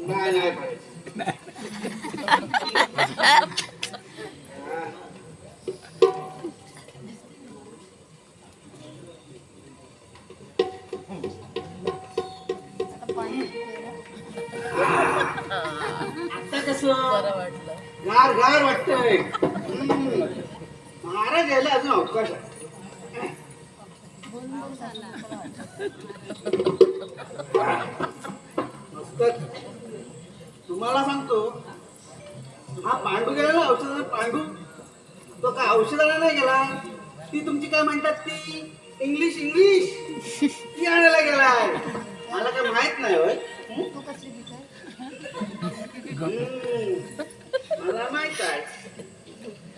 नाही नाही आता कसं बरं वाटलं गार गार वाटतंय महाराज यायला अजून अवकाश आहे मस्तच. तुम्हाला सांगतो हा पांडू गेला ना औषधाला पांडू तो काय औषधाला नाही गेला? ती तुमची काय म्हणतात ती? English English. ती आणायला गेलाय. मला काय माहीत नाही होय. मला माहीत आहे.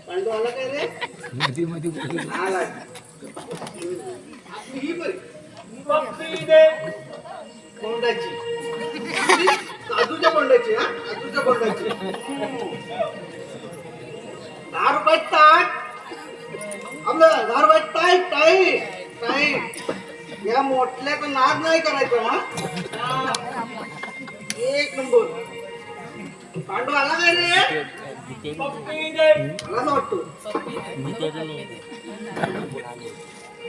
पांडू आला काय रे? मध्ये मध्ये आला. ही. बरी. कोंडाची. कोंडाची हा? काजूच्या कोंडाची दहा रुपयात ताट आपलं दहा रुपयात टाईट टाईट टाईट या मोठल्याचा नाद नाही करायचा हा. एक नंबर. पांडू आला काय रे? आलाच वाटतो.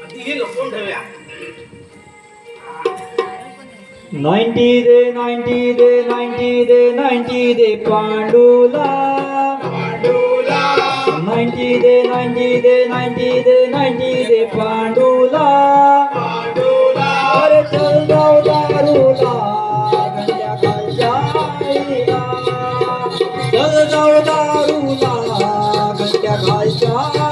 हे ठेवूया. नाईन्टी दे नाईन्टी दे नाईन्टी दे नाईन्टी दे पांडुला. पांडुला. नाईन्टी दे नाईन्टी दे नाईन्टी दे नाईन्टी दे पांडुला. पांडुला. अरे चल जाऊ दारूला गंजा खालच्या चल जाऊ दारूला गंजा खालच्या